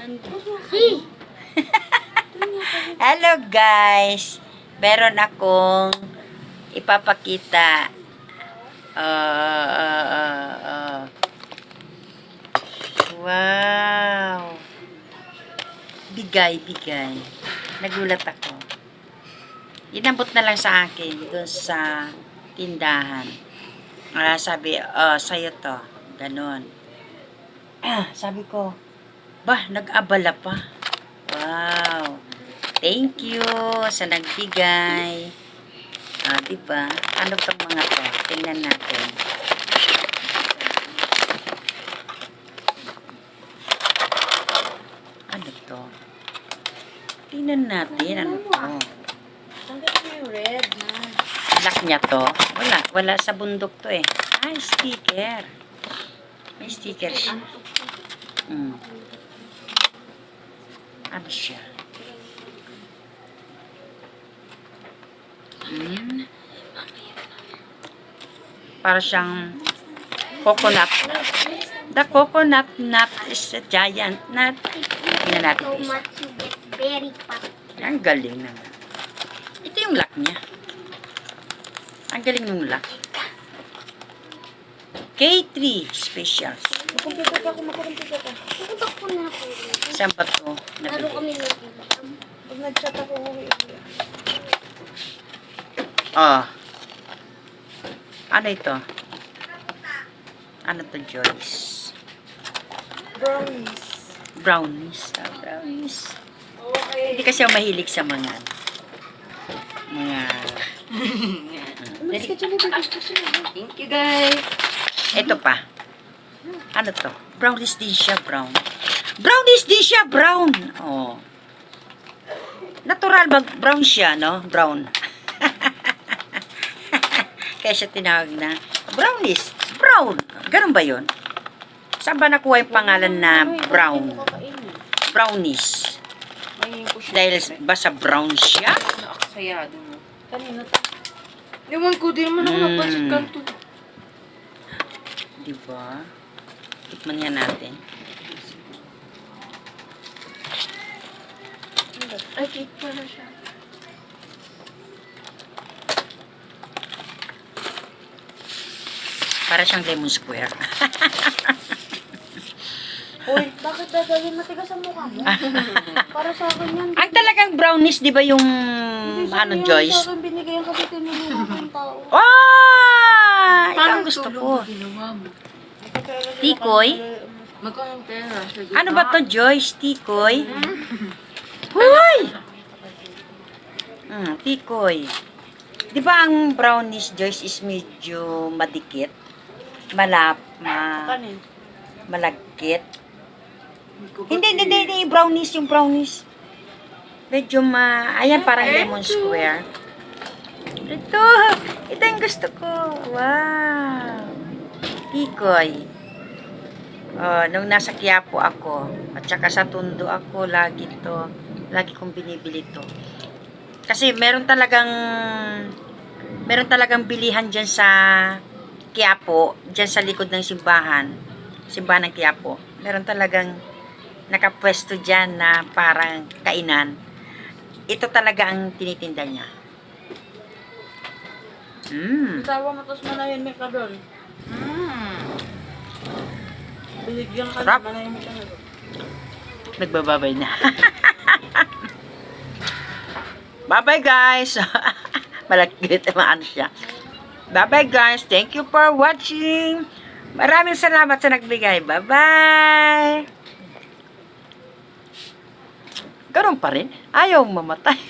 Hello guys! Meron akong ipapakita. Uh, uh, uh, uh. Wow! Bigay, bigay. Nagulat ako. Inabot na lang sa akin doon sa tindahan. Ah, sabi, oh, sa'yo to. Ganon. Ah, sabi ko, bah, nag-abala pa. Wow. Thank you sa nagbigay. Ah, di ba? Ano tong mga to? Tingnan natin. Ano to? Tingnan natin. Ano to? Tanggap mo yung red na. Lock niya to. Wala. Wala sa bundok to eh. Ay, sticker. May sticker siya. Mm. Ano siya? Para siyang coconut. The coconut nut is a giant nut. Tingnan natin isa. Ang galing naman. Ito yung lock niya. Ang galing ng lock. K3 Specials. Makumpita ka makumpita ka. Pupunta ko na ako. Saan ba ito? Nabili? kami nag-exam. Pag nag-chat ako, uwi. Oh. Ano ito? Ano to, Joyce? Brownies. Brownies. Ah, brownies. Okay. Hindi kasi ako mahilig sa mga mga Mas ka. Thank you, guys. Ito pa. Ano to? Brownies din siya, brown. Brownies din siya, brown. Oh. Natural ba brown siya, no? Brown. Kaya siya tinawag na brownies. Brown. Ganun ba yun? Saan ba nakuha yung pangalan na brown? Siya. Dahil ba sa brown siya? Nakasayado mo. Kanina to. Ewan ko, di naman ako Mm. napansin kanto. Di ba? Tikman nga natin. Ay, cake pala siya. Para siyang lemon square. Uy, bakit dadalhin matigas ang mukha mo? Para sa akin yan. Ang talagang brownies, di ba yung Hindi ano, akin yan, Joyce? Sa akin binigay yan kasi tinulungan ng tao. Ah! Ito ang gusto ko. ginawa mo? Tikoy? Magkano ang pera? Sige. Ano ba to, Joyce? Tikoy? Huy! Hmm, tikoy. Di ba ang brownies, Joyce, is medyo madikit? Malap, ma, malagkit? Hindi, hindi, hindi, hindi, brownies, yung brownies. Medyo ma, ayan, parang lemon square. Ito, ito ang gusto ko. Wow. Tikoy. Oh, nung nasa Quiapo ako, at saka sa Tundo ako, lagi to, lagi kong binibili to. Kasi meron talagang, meron talagang bilihan dyan sa Quiapo, dyan sa likod ng simbahan, simbahan ng Quiapo. Meron talagang nakapwesto dyan na parang kainan. Ito talaga ang tinitinda niya. Mm. Tawa mo, tapos manahimik ka doon. Mm. Binigyan ka na, manahimik ka na doon. Nagbababay na. Bye-bye guys. Malagkit ano siya. Bye-bye guys. Thank you for watching. Maraming salamat sa nagbigay. Bye-bye. Ganun pa rin. Ayaw mamatay.